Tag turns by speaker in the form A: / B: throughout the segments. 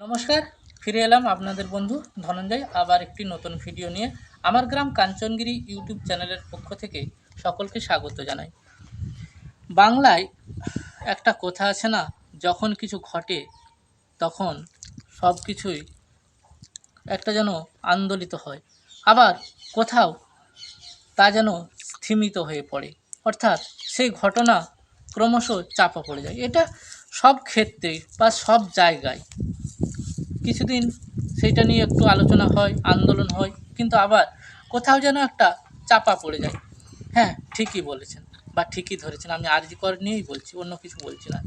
A: নমস্কার, ফিরে এলাম আপনাদের বন্ধু ধনঞ্জয়। আবার একটি নতুন ভিডিও নিয়ে আমার গ্রাম কাঞ্চনগিরি ইউটিউব চ্যানেলের পক্ষ থেকে সকলকে স্বাগত জানাই। বাংলায় একটা কথা আছে না, যখন কিছু ঘটে, তখন সব কিছুই একটা যেন আন্দোলিত হয়। আবার কোথাও তা যেন স্থিমিত হয়ে পড়ে। অর্থাৎ সেই ঘটনা ক্রমশ চাপা পড়ে যায়। এটা সব ক্ষেত্রেই বা সব জায়গায় কিছুদিন সেইটা নিয়ে একটু আলোচনা হয়, আন্দোলন হয়, কিন্তু আবার কোথাও যেন একটা চাপা পড়ে যায়। হ্যাঁ ঠিকই বলেছেন বা ঠিকই ধরেছেন। আমি আরজি কর নিয়েই বলছি, অন্য কিছু বলছি না।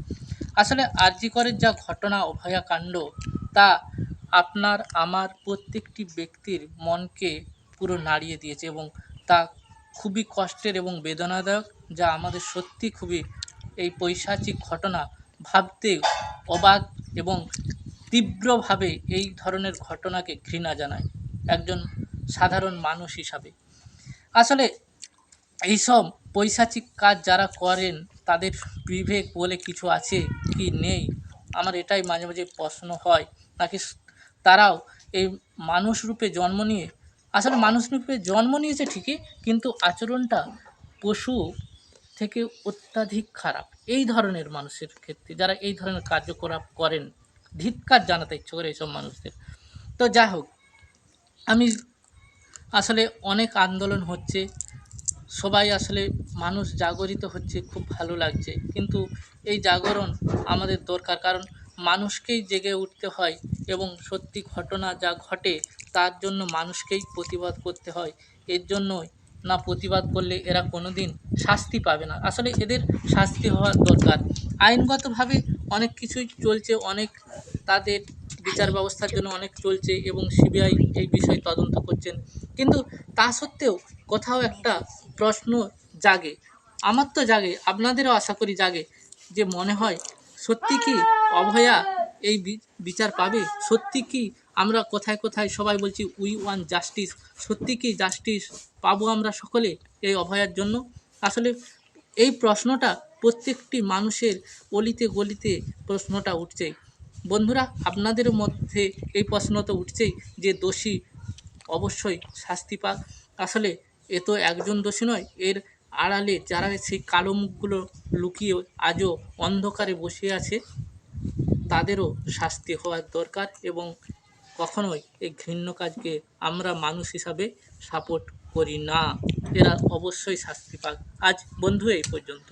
A: আসলে আরজি করের যা ঘটনা অভয়াকাণ্ড তা আপনার, আমার প্রত্যেকটি ব্যক্তির মনকে পুরো নাড়িয়ে দিয়েছে এবং তা খুবই কষ্টের এবং বেদনাদায়ক, যা আমাদের সত্যি খুবই এই পৈশাচিক ঘটনা ভাবতে অবাক এবং তীব্রভাবে এই ধরনের ঘটনাকে ঘৃণা জানায় একজন সাধারণ মানুষ হিসাবে। আসলে এইসব পৈশাচিক কাজ যারা করেন, তাদের বিবেক বলে কিছু আছে কি নেই? আমার এটাই মাঝে মাঝে প্রশ্ন হয়। নাকি তারাও এই মানুষ রূপে জন্ম নিয়ে, আসলে মানুষ রূপে জন্ম নিয়েছে ঠিকই, কিন্তু আচরণটা পশু থেকে অত্যাধিক খারাপ। এই ধরনের মানুষের ক্ষেত্রে, যারা এই ধরনের কার্যকলাপ করেন ধিক্কার জানাতে ইচ্ছে করে এইসব মানুষদের। তো যাই হোক, আমি আসলে অনেক আন্দোলন হচ্ছে, সবাই আসলে মানুষ জাগরিত হচ্ছে, খুব ভালো লাগছে। কিন্তু এই জাগরণ আমাদের দরকার, কারণ মানুষকেই জেগে উঠতে হয় এবং সত্যি ঘটনা যা ঘটে তার জন্য মানুষকেই প্রতিবাদ করতে হয়। এর জন্যই না প্রতিবাদ করলে এরা কোনো দিন শাস্তি পাবে না। আসলে এদের শাস্তি হওয়া দরকার। আইনগতভাবে অনেক কিছুই চলছে, অনেক তাদের বিচার ব্যবস্থার জন্য অনেক চলছে এবং সিবিআই এই বিষয়ে তদন্ত করছেন। কিন্তু তা সত্ত্বেও কোথাও একটা প্রশ্ন জাগে। আমার তো জাগে, আপনাদেরও আশা করি জাগে যে মনে হয় সত্যি কি অভয়া এই বিচার পাবে? সত্যি কি আমরা কোথায় কোথায় সবাই বলছি উই ওয়ান জাস্টিস? সত্যি কি জাস্টিস পাবো আমরা সকলে এই অভয়ার জন্য? আসলে এই প্রশ্নটা প্রত্যেকটি মানুষের অলিতে গলিতে প্রশ্নটা উঠছে বন্ধুরা, আপনাদের মধ্যে এই প্রশ্ন তো উঠছেই যে দোষী অবশ্যই শাস্তি পাক। আসলে এ তো একজন দোষী নয়, এর আড়ালে যারা সেই কালো মুখগুলো লুকিয়ে আজও অন্ধকারে বসে আছে, তাদেরও শাস্তি হওয়ার দরকার এবং কখনোই এই ঘৃণ্য কাজকে আমরা মানুষ হিসাবে সাপোর্ট করি না এরা অবশ্যই শাস্তি পাক। আজ বন্ধু এই পর্যন্ত।